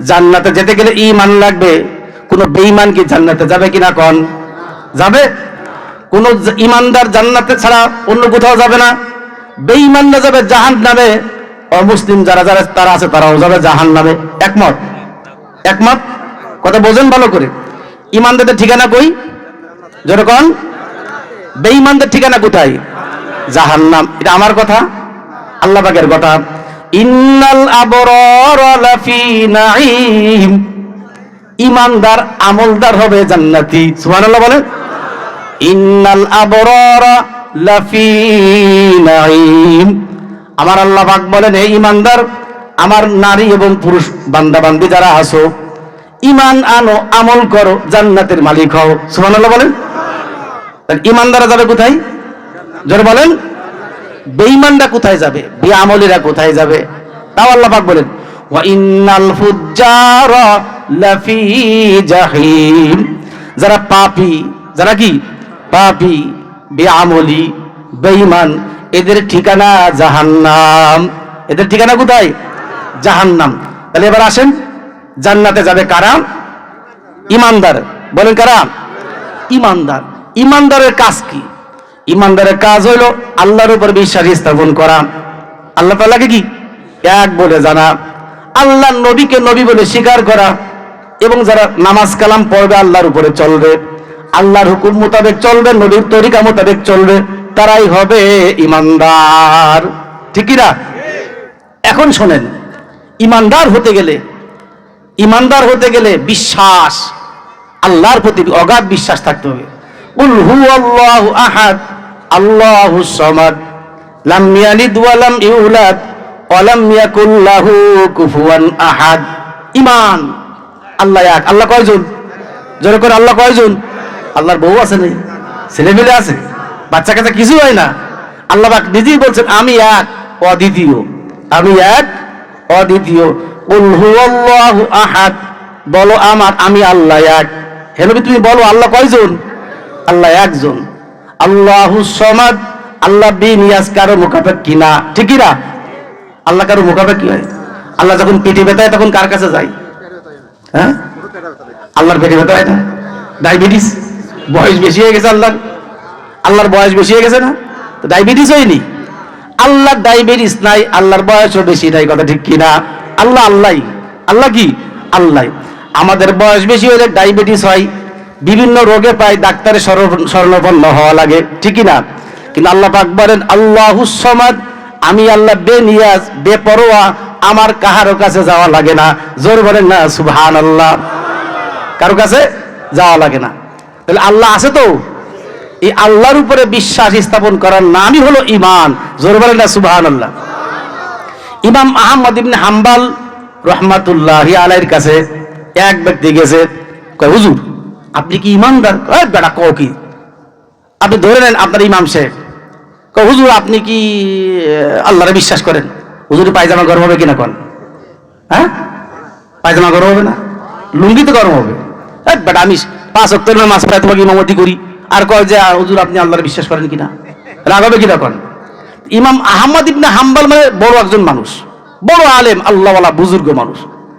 জান্নাতে যেতে গেলে ইমান লাগবে। কোন বেঈমান কি জান্নাতে যাবে কিনা কন? যাবে? কোন ইমানদার জান্নাতে ছাড়া অন্য কোথাও যাবে না। বেঈমানরা যাবে জাহান নামে অমুসলিম যারা যারা তারা আছে তারাও যাবে জাহান নামে একমত? একমত? কথা বোঝেন ভালো করে। ইমানদারদের ঠিকানা কই? যেরকম বেঈমানদের ঠিকানা কোথায়? জাহান্নাম। এটা আমার কথা। আল্লাহ পাকের কথা। ইন্নাল লাফি ইমানদার, আমলদার হবে জান্নাতি। সুবহানাল্লাহ বলেন। ইন্নাল আবরার লাফি নাঈম। আমার আল্লাহ পাক বলেন, হে ইমানদার, আমার নারী এবং পুরুষ বান্দা বান্দি যারা আছো ইমান আনো, আমল করো, জান্নাতের মালিক হও। সুবহানাল্লাহ বলেন। ইমানদারা যাবে কোথায়? জোরে বলেন। বেঈমানরা কোথায় যাবে? বেআমলীরা কোথায় যাবে? তাও আল্লাহ পাক বলেন, ওয়া ইন্নাল ফুজ্জারা লাফি জাহিম। যারা পাপী, যারা কি? পাপী, বেআমলী, বেঈমান, এদের ঠিকানা জাহান্নাম। এদের ঠিকানা কোথায়? জাহান্নাম। তাহলে এবার আসেন, জান্নাতে যাবে কারা? ইমানদার। বলেন কারা? ইমানদার। ইমানদারের কাজ কি? ইমানদারের কাজ হইল আল্লাহর উপর বিশ্বাস স্থাপন করা। আল্লাহ তাআলাকে কি? এক বলে জানা। আল্লাহ নবীকে নবী বলে স্বীকার করা এবং যারা নামাজ কালাম পড়বে আল্লাহর উপরে চলবে। আল্লাহর হুকুম মোতাবেক চলবে, নবীর তরিকা মোতাবেক চলবে, তারাই হবে ইমানদার। ঠিক না? এখন শোনেন, ইমানদার হতে গেলে, ইমানদার হতে গেলে বিশ্বাস, আল্লাহর প্রতি অগাধ বিশ্বাস থাকতে হবে। আল্লাহু সামাদ, লাম ইয়ালিদ ওয়া লাম ইউলাদ, ওয়া লাম ইয়াকুল লাহু কুফুয়ান আহাদ। ঈমান। আল্লাহ এক। আল্লাহ কয়জন? জোরে করে আল্লাহ কয়জন? আল্লাহর বউ আছে নেই ছেলে মেয়ে আছে বাচ্চা কাচ্চা কিছু হয় না। আল্লাহ পাক নিজেই বলছেন, আমি এক, অদ্বিতীয়। আমি এক, অদ্বিতীয়। কুল হুয়াল্লাহু আহাদ। বলো আমার, আমি আল্লাহ এক। হে তুমি বলো আল্লাহ কয়জন? আল্লাহ একজন। আল্লাহু সমাদ, আল্লাহ বিনিয়াজ কারও মুখাপেক কিনা ঠিক কি না? আল্লাহ কারও মুখাপেক কি হয়। আল্লাহ যখন পেটে ব্যথায় তখন কার কাছে যায়? হ্যাঁ? আল্লাহর পেটে ব্যথা হয় না? ডায়াবেটিস? বয়স বেশি হয়ে গেছে আল্লাহর। আল্লাহর বয়স বেশি হয়ে গেছে না? তো ডায়াবেটিস হয়নি? আল্লাহর ডায়াবেটিস নাই, আল্লাহর বয়সও বেশি নাই, কথা ঠিক কিনা আল্লাহ আল্লাহ আল্লাহ কি? আল্লাহ। আমাদের বয়স বেশি হলে ডায়াবেটিস হয়। বিভিন্ন রোগে পাই ডাক্তারের শরণ- শরণাপন্ন হওয়া লাগে। ঠিকই না? কিন্তু আল্লাহ পাক বলেন, আল্লাহ সমাদ, আমি আল্লাহ বেনিয়াজ বেপরোয়া আমার কাহারো কাছে যাওয়া লাগে না। জোর বলেন না সুবহান আল্লাহ কারও কাছে যাওয়া লাগে না। তাহলে আল্লাহ আছে তো? এই আল্লাহর উপরে বিশ্বাস স্থাপন করার নামই হলো ইমান জোর বলেন না সুবহান আল্লাহ ইমাম আহমদ ইবনে হাম্বাল রহমাতুল্লাহ আলাইর কাছে এক ব্যক্তি গেছে, কয়, হুজুর আপনি কি ইমানদার? বেটা, কও কি? আপনি ধরে নেন আপনার ইমাম সাহেব। হুজুর, আপনি কি আল্লাহরে বিশ্বাস করেন? হুজুর পায়জামা গরম হবে কিনা কন? হ্যাঁ? পায়জামা গরম হবে না? লুঙ্গি তো গরম হবে। এই বেটা, আমি পাঁচ অক্টর মাস প্রায় তোমাকে ইমামতি করি। আর কয় যে হুজুর, আপনি আল্লাহরে বিশ্বাস করেন কিনা? রাগ হবে কিনা কন? ইমাম আহমদ ইবনে হাম্বাল মানে বড় একজন মানুষ। বড় আলেম, আল্লাহওয়ালা, বুজুর্গ মানুষ।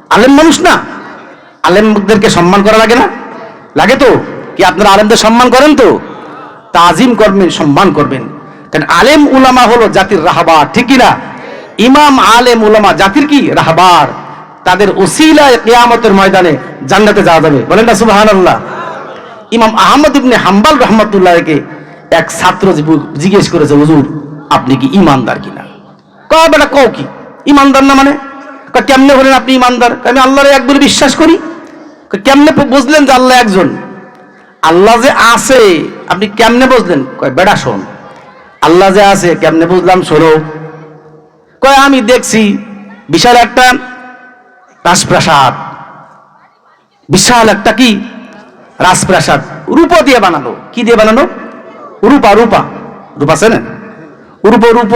আলেম মানুষ না? আলেমদেরকে সম্মান করা লাগে না? লাগে তো কি আপনারা আলেমদের সম্মান করেন তো? তাজিম করবেন সম্মান করবেন। কারণ আলেম উলামা হলো জাতির রাহবার ঠিক কি না ইমাম আলেম উলামা জাতির কি? রাহবার। তাদের ওসিলায় কেয়ামতের ময়দানে জান্নাতে যাওয়া যাবে। বলেন না সুবহানাল্লাহ। ইমাম আহমদ ইবনে হাম্বাল রহমতুল্লাহকে এক ছাত্র জিজ্ঞেস করেছে হুজুর আপনি কি ইমানদার কিনা? ক বেটা কও কি? ইমানদার না মানে? কেমনে বলেন আপনি ইমানদার? কয়, আমি আল্লাহরে একবার বিশ্বাস করি। কয়, কেমনে বুঝলেন যে আল্লাহ একজন? আল্লাহ যে আছে, আপনি কেমনে বুঝলেন? কয় বেটা শোন, আল্লাহ যে আছে, কেমনে বুঝলাম শোনো। কয়, আমি দেখছি বিশাল একটা রাজপ্রাসাদ। বিশাল একটা কি? রাজপ্রাসাদ। রূপা দিয়ে বানানো কি দিয়ে বানানো রূপা রূপা। রূপা আছে না? রূপ রূপ।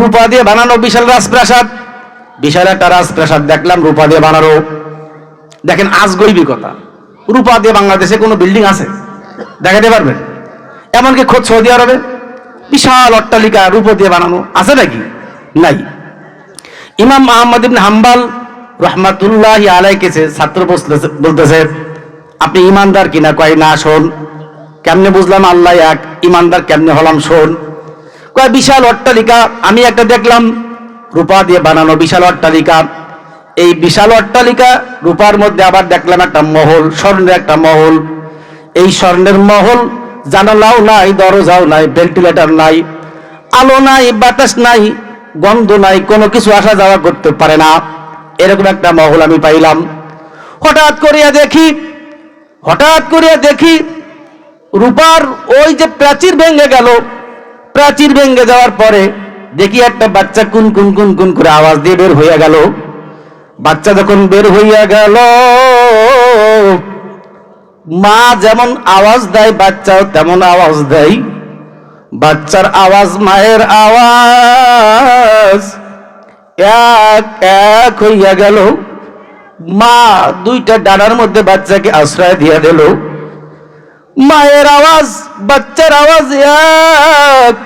রূপা দিয়ে বানানো বিশাল রাজপ্রাসাদ। বিশাল একটা রাজপ্রাসাদ দেখলাম, রূপা দিয়ে বানানো দেখেন আজগৈবিকতা রূপা দিয়ে বাংলাদেশে কোনো বিল্ডিং আছে? দেখাতে পারবেন? এমনকি খোঁজ সৌদি আরবে বিশাল অট্টালিকা রূপ দিয়ে বানানো আছে নাকি? নাই। ইমাম আহমদ ইবনে হাম্বাল রহমাতুল্লাহ আলাইকেছে ছাত্র বলতেছে, আপনি ইমানদার কিনা? কয়, না, শোন। কেমনে বুঝলাম আল্লাহ এক, ইমানদার কেমনে হলাম, শোন। কয়, বিশাল অট্টালিকা, আমি একটা দেখলাম। রূপা দিয়ে বানানো বিশাল অট্টালিকা এই বিশাল অট্টালিকা রূপার মধ্যে আবার দেখলাম একটা মহল, স্বর্ণের একটা মহল। এই স্বর্ণের মহল জানালাও নাই, দরজাও নাই ভেন্টিলেটর নাই, আলো নাই, বাতাস নাই, গন্ধ নাই, কোনো কিছু আসা যাওয়া করতে পারে না। এরকম একটা মহল আমি পাইলাম। হঠাৎ করিয়া দেখি, হঠাৎ করিয়া দেখি রূপার ওই যে প্রাচীর ভেঙে গেল। প্রাচীর ভেঙে যাওয়ার পরে দেখি একটা বাচ্চা কুন কুন কুন কুন করে আওয়াজ দিয়ে বের হইয়া গেল। বাচ্চা যখন বের হইয়া গেল, মা যেমন আওয়াজ দেয়, বাচ্চাও তেমন আওয়াজ দেয়। বাচ্চার আওয়াজ, মায়ের আওয়াজ এক এক হইয়া গেল। মা দুইটা ডানার মধ্যে বাচ্চাকে আশ্রয় দিয়া দিল। মায়ের আওয়াজ, বাচ্চার আওয়াজ এক।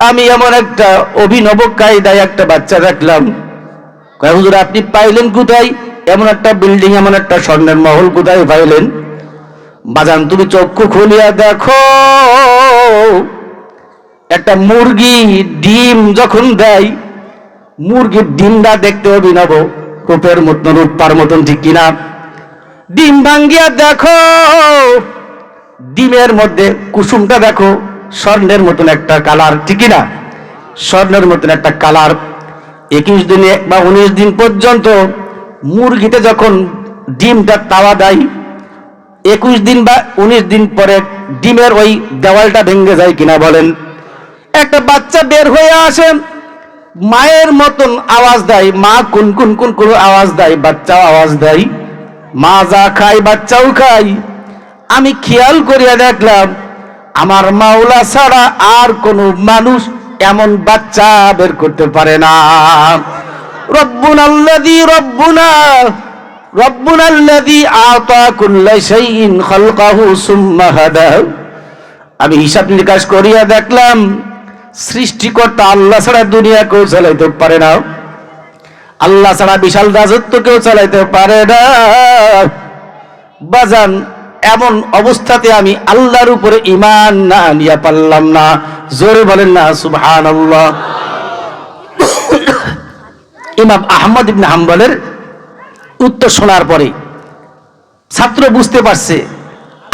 আমি এমন একটা অভিনব কায়দায় একটা বাচ্চা রাখলাম। হুজুর, আপনি পাইলেন কোথায়? এমন একটা বিল্ডিং এমন একটা স্বর্ণের মহল কোথায় পাইলেন? বাজান, তুমি চক্ষু খুলিয়া দেখো। একটা মুরগি ডিম যখন দেয়, মুরগির ডিমটা দেখতে হবে অভিনব রূপের মতন, রূপার মতন, ঠিক কিনা? ডিম ভাঙ্গিয়া দেখো। ডিমের মধ্যে কুসুমটা দেখো, স্বর্ণের মতন একটা কালার ঠিক না স্বর্ণের মতন একটা কালার একুশ দিনে বা উনিশ দিন পর্যন্ত মুরগিতে যখন ডিমটা তাওয়া দেয়, একুশ দিন বা উনিশ দিন পরে ডিমের ওই দেওয়ালটা ভেঙে যায় কিনা বলেন। একটা বাচ্চা বের হয়ে আসে, মায়ের মতন আওয়াজ দেয়, মা কোন কোন কোন কোন আওয়াজ দেয়, বাচ্চাও আওয়াজ দেয়, মা যা খায় বাচ্চাও খায়। আমি খেয়াল করিয়া দেখলাম, আমার মাওলা ছাড়া আর কোনো মানুষ এমন বাচ্চা বের করতে পারে না। রব্বুনা আল্লাযী, রব্বুনা রব্বুনা আল্লাযী আতা কুল্লা শাইইন খালকাহু সুম্মা হাদা। আমি হিসাব নিকাশ করিয়া দেখলাম, সৃষ্টিকর্তা আল্লাহ ছাড়া দুনিয়া কেউ চালাইতে পারে না। আল্লাহ ছাড়া বিশাল রাজত্ব কেউ চালাইতে পারে না। বাজান এমন অবস্থাতে আমি আল্লাহর উপরে ইমান না আনিয়া পারলাম না। জোরে বলেন না সুবহান ইমাম আহমদ ইবনে হাম্বলের উত্তর শোনার পরে ছাত্র বুঝতে পারছে,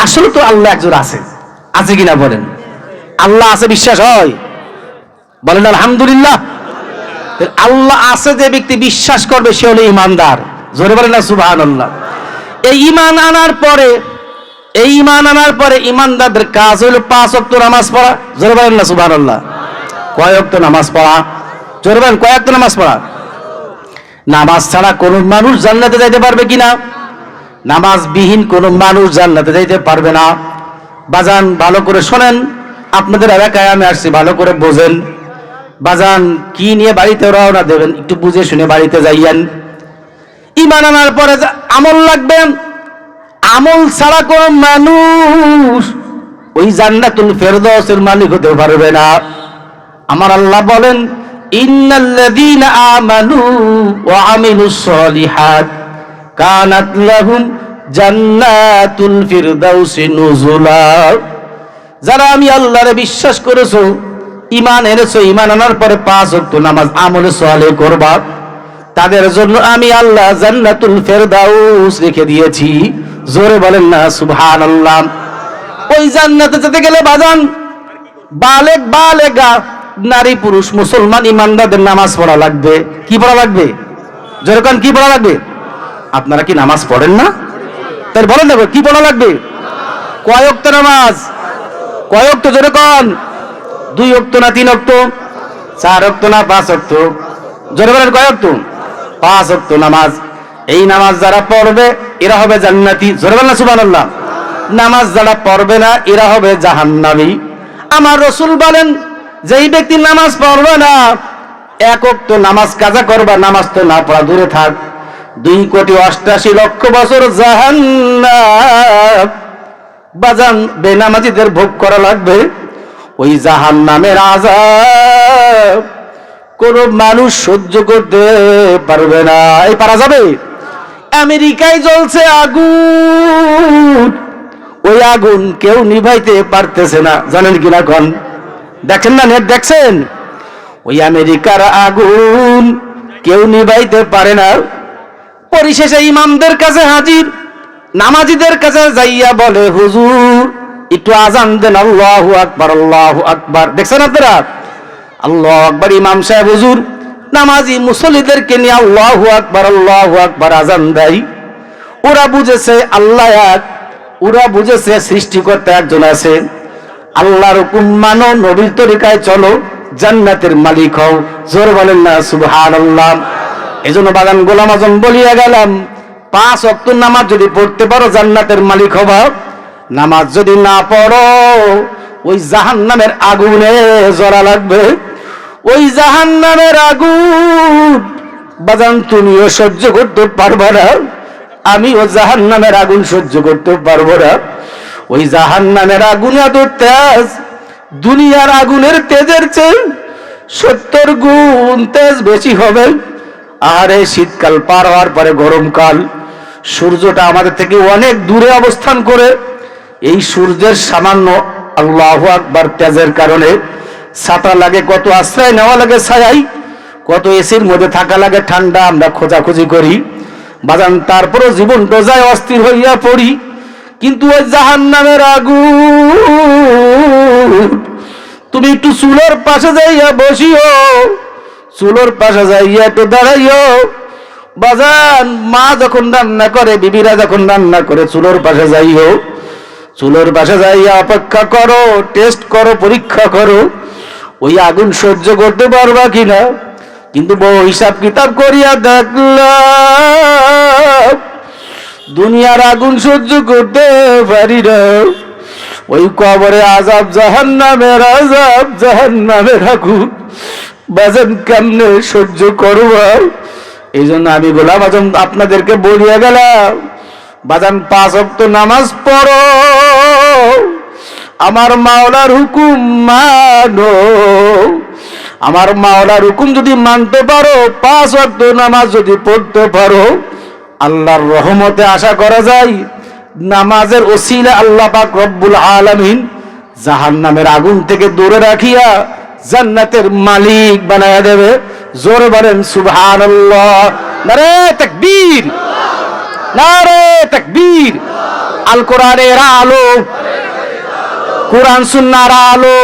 আসলে তো আল্লাহ একজন আছে। আছে কিনা বলেন? আল্লাহ আছে বিশ্বাস হয়? বলেন আলহামদুলিল্লাহ। আল্লাহ আছে যে ব্যক্তি বিশ্বাস করবে, সে হলো ইমানদার। জোরে বলেন না আল্লাহ এই ইমান আনার পরে এই ইমান আনার পরে ইমানদারদের কাজ হলো পাঁচ অক্ত নামাজ পড়া। জোরে বলেন না আল্লাহ কয় অক্ত নামাজ পড়া? জোরে বলেন, কয় নামাজ পড়া? নামাজ ছাড়া কোন মানুষ জান্নাতে যাইতে পারবে কিনা? নামাজ বিহীন কোন মানুষ জান্নাতে যাইতে পারবে না। বাজান, ভালো করে শোনেন। আপনাদের এলাকায় আমি আসছি, ভালো করে বোঝেন। বাজান, কি নিয়ে বাড়িতে রওনা দেবেন? একটু বুঝে শুনে বাড়িতে যাইয়েন। ইমান আনার পরে আমল লাগবে আমল ছাড়া কোন মানুষ ওই জান্নাতুল ফেরদৌসের মালিক হতে পারবে না। আমার আল্লাহ বলেন, ইন্নাল্লাযীনা আমানু ওয়া আমিলুস সলিহাত কানাত লাহুম জান্নাতুল ফিরদাউসি নুজুলা। যারা আমি আল্লাহরে বিশ্বাস করেছ ইমান এনেছো ইমান আনার পরে পাঁচ ওয়াক্ত নামাজ আমলে সালেহ করবা। তাদের জন্য আমি আল্লাহ জান্নাতুল ফেরদাউস রেখে দিয়েছি। জোরে বলেন না, সুবহানাল্লাহ। ওই জান্নাতে যেতে গেলে বাজান, বালেক বালেগা, নারী পুরুষ, মুসলমান ইমানদারদের নামাজ পড়া লাগবে। কি পড়া লাগবে? যেরকম কি পড়া লাগবে? আপনারা কি নামাজ পড়েন না? তাই বলেন দেখো, কি পড়া লাগবে? কয় অক্ত নামাজ? কয় অক্ত যেরকম দুই অক্ত না তিন অক্ত চার অক্ত না পাঁচ অক্ত জোরে বলেন অক্ত পাঁচ অক্ত নামাজ। এই নামাজ যারা পড়বে, এরা হবে জান্নাতি। জোরে বলেন না নামাজ যারা পড়বে না, এরা হবে জাহান্নামী। আমার রসুল বলেন, যেই ব্যক্তি নামাজ পড়বে না একক তো নামাজ কাজা করবা, নামাজ তো না পড়া, দূরে থাক। দুই কোটি অষ্টাশি লক্ষ বছর জাহান্নাম। বাজান, বেনামাজিদের ভোগ করা লাগবে। ওই জাহান নামের আজাব কোন মানুষ সহ্য করতে পারবে না। এই পারা যাবে? আমেরিকায় জ্বলছে আগুন। ওই আগুন কেউ নিভাইতে পারতেছে না, জানেন কিনা কন? দেখেন না নেট, দেখছেন? ওই আমেরিকার আগুন কেউ নিভাইতে পারে না। পরিশেষে ইমামদের কাছে হাজির, নামাজিদের কাছে যাইয়া বলে, হুজুর, একটু আজান দেন, আল্লাহু আকবার আল্লাহু আকবার। দেখছেন আপনারা? আল্লাহ আকবার, ইমাম সাহেব, হুজুর নামাজি মুসল্লিদেরকে নিয়ে আল্লাহু আকবার আল্লাহু আকবার আজান দেয়। ওরা বুঝেছে আল্লাহ এক, ওরা বুঝেছে সৃষ্টিকর্তা একজন আছে। আল্লাহর হুকুম মানো, নবীর তরিকায় চলো, জান্নাতের মালিক হও। জোর বলেন না, সুবহানাল্লাহ। এজন্য বাগান গোলাম আজম বলিয়া গেলাম, পাঁচ অক্ত নামাজ যদি পড়তে পারো, জান্নাতের মালিক হবা। নামাজ যদি না পড়ো, ওই জাহান নামের আগুনে জড়া লাগবে। ওই জাহান নামের আগুন। বাজান, তুমিও সহ্য করতে পারবে না। আমিও জাহান নামের আগুন সহ্য করতে পারব না। ওই জাহান নামের আগুন এত তেজ, দুনিয়ার আগুনের তেজের চেয়ে সত্তর গুণ তেজ বেশি হবে। আর এই শীতকাল পার হওয়ার পরে গরমকাল, সূর্যটা আমাদের থেকে অনেক দূরে অবস্থান করে। এই সূর্যের সামান্য আল্লাহ আকবার তেজের কারণে ছাতা লাগে, কত আশ্রয় নেওয়া লাগে ছায়াই, কত এসির মধ্যে থাকা লাগে ঠান্ডা, আমরা খোঁজাখুঁজি করি। বাজান, তারপরও জীবন ডোজায় অস্থির হইয়া পড়ি। কিন্তু ওই জাহান নামের আগুন, তুমি একটু চুলোর পাশে যাইয়া বসিও, চুলোর পাশে যাইয়া একটু দাঁড়াইও। বাজান, মা যখন রান্না করে, বিবিরা যখন রান্না করে, চুলোর পাশে যাইও। চুলোর পাশে যাইয়া অপেক্ষা করো, টেস্ট করো, পরীক্ষা করো। ওই আগুন সহ্য করতে পারবা কিনা? কিন্তু বউ হিসাব কিতাব করিয়া দেখলাম, দুনিয়ার আগুন সহ্য করতে পারি না। ওই কবরে আজাব জাহান নামের আজাব জাহান নামের আগুন বাজান কেমনে সহ্য করবা? এই জন্য আমি গোলাম আজম আপনাদেরকে বলিয়া গেলাম, বাজান পাঁচ অক্ত নামাজ পড়ো। আমার মাওলার হুকুম মানো। আমার মাওলার হুকুম যদি মানতে পারো, পাঁচ অক্ত নামাজ যদি পড়তে পারো, আল্লাহর রহমতে আশা করা যায়, নামাজের ওসিলা আল্লাহ পাক রব্বুল আলামিন জাহান্নামের আগুন থেকে দূরে রাখিয়া জান্নাতের মালিক বানায়া দেবে। জোরে বলেন, সুবহানাল্লাহ। নারে তাকবীর। নারে তাকবীর। আল কোরআনের আলো কোরআন সুন্নার আলো